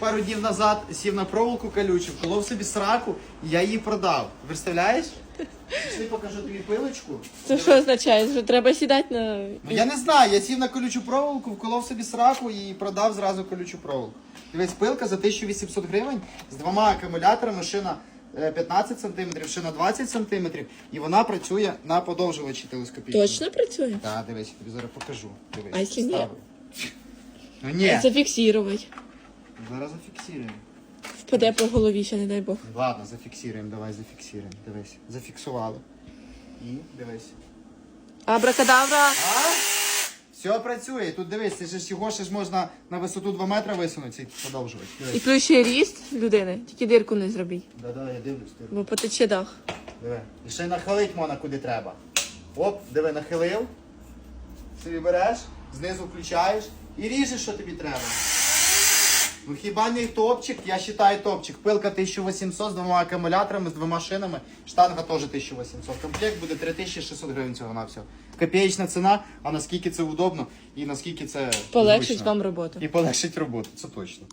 Пару днів назад сів на проволоку колючу, вколов собі сраку, і я її продав. Представляєш? Пішли покажу тобі пилочку. Це що означає? Що треба сідати на. Ну, я не знаю, я сів на колючу проволоку, вколов собі сраку і продав зразу колючу проволоку. Дивись, пилка за 1800 гривень з двома акумуляторами, шина е, 15 см, шина 20 см, і вона працює на подовжувачі телескопічному. Точно працює? Так, дивись, я тобі зараз покажу. Дивись, А якщо ні? Ну ні, Зафіксувати. Зараз зафіксуємо. Впаде по голові, ще не дай Бог. Ладно, зафіксуємо, давай зафіксуємо. Дивись, зафіксували. І дивись. Абракадабра. А? Все працює. Тут дивись, це ж його ще ж можна на висоту 2 метри висунути, цей подовжувач. І Дивись. плюс ще ріст людини, тільки дирку не зробіть, Да-да, я дивлюсь. Ти. бо потече дах. Диви. І ще й нахилить можна куди треба. Оп, диви, нахилив. Собі береш, знизу включаєш і ріжеш, що тобі треба. Ну хіба не топчик? Я вважаю топчик. Пилка 1800 з двома акумуляторами, з двома шинами. Штанга теж 1800. Комплект буде 3600 гривень цього на все. Копеєчна ціна, а наскільки це удобно і наскільки це Полегшить зручно. вам роботу. І полегшить роботу, це точно.